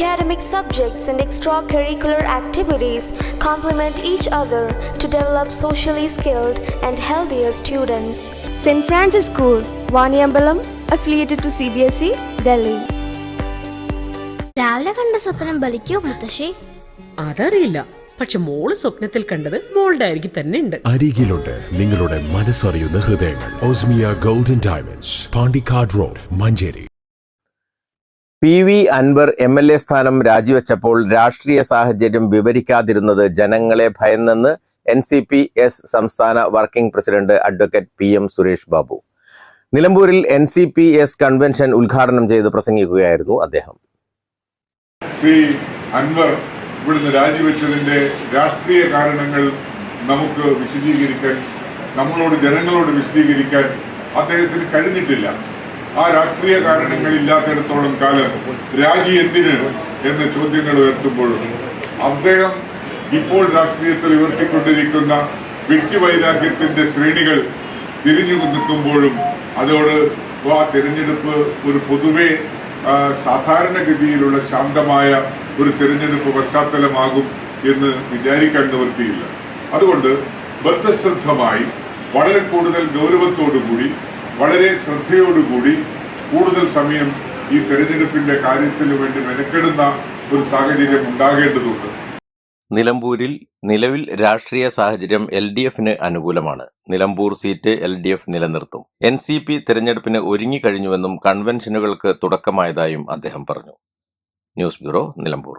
Academic subjects and extracurricular activities complement each other to develop socially skilled and healthier students. St. Francis School, Vaniambalam, affiliated to CBSE, E, Delhi. രാവിലെ കണ്ട സ്വപ്നം ബലിക്കോ മുത്തശ്ശി അതറിയില്ല പക്ഷെ മോൾ സ്വപ്നത്തിൽ കണ്ടത് മോളുടെ അരികിൽ തന്നെ ഉണ്ട് അരികിലുണ്ട് നിങ്ങളുടെ മനസ്സറിയുന്ന ഹൃദയങ്ങൾ Osmia golden diamonds Pandikkad road Manjeri P V Anvar M L A സ്ഥാനം രാജിവെച്ചപ്പോൾ രാഷ്ട്രീയ സാഹചര്യം വിവരിക്കാതിരുന്നത് ജനങ്ങളെ ഭയന്നെന്ന് എൻ സി പി എസ് സംസ്ഥാന working president advocate P M Suresh Babu. നിലമ്പൂരിൽ N C P S convention ഉദ്ഘാടനം ചെയ്ത് പ്രസംഗിക്കുകയായിരുന്നു അദ്ദേഹം. ശ്രീ അൻവർ ഇവിടുന്ന് രാജിവെച്ചതിന്റെ രാഷ്ട്രീയ കാരണങ്ങൾ നമുക്ക് വിശദീകരിക്കാൻ നമ്മളോട് ജനങ്ങളോട് വിശദീകരിക്കാൻ അദ്ദേഹത്തിന് കഴിഞ്ഞിട്ടില്ല. ആ രാഷ്ട്രീയ കാരണങ്ങൾ ഇല്ലാത്തിടത്തോളം കാലം രാജി എന്തിന് എന്ന ചോദ്യങ്ങൾ ഉയർത്തുമ്പോൾ അദ്ദേഹം ഇപ്പോൾ രാഷ്ട്രീയത്തിൽ ഉയർത്തിക്കൊണ്ടിരിക്കുന്ന വ്യക്തിവൈരാഗ്യത്തിന്റെ ശ്രേണികൾ തിരിഞ്ഞു നിൽക്കുമ്പോഴും അതോട് ആ തിരഞ്ഞെടുപ്പ് ഒരു പൊതുവെ സാധാരണഗതിയിലുള്ള ശാന്തമായ ഒരു തിരഞ്ഞെടുപ്പ് പശ്ചാത്തലമാകും എന്ന് വിചാരിക്കാൻ നിവൃത്തിയില്ല. അതുകൊണ്ട് ബദ്ധശ്രദ്ധമായി വളരെ കൂടുതൽ ഗൗരവത്തോടുകൂടി വളരെ ശ്രദ്ധയോടുകൂടി കൂടുതൽ സമയം ഈ തെരഞ്ഞെടുപ്പിന്റെ കാര്യത്തിന് വേണ്ടി മെനക്കെടുന്ന ഒരു സാഹചര്യം ഉണ്ടാകേണ്ടതുണ്ട്. നിലമ്പൂരിൽ നിലവിൽ രാഷ്ട്രീയ സാഹചര്യം എൽ ഡി എഫിന് അനുകൂലമാണ്. Nilambur seat L D F നിലനിർത്തും. എൻ സി പി തിരഞ്ഞെടുപ്പിന് ഒരുങ്ങിക്കഴിഞ്ഞുവെന്നും കൺവെൻഷനുകൾക്ക് തുടക്കമായതായും അദ്ദേഹം പറഞ്ഞു. News bureau Nilambur.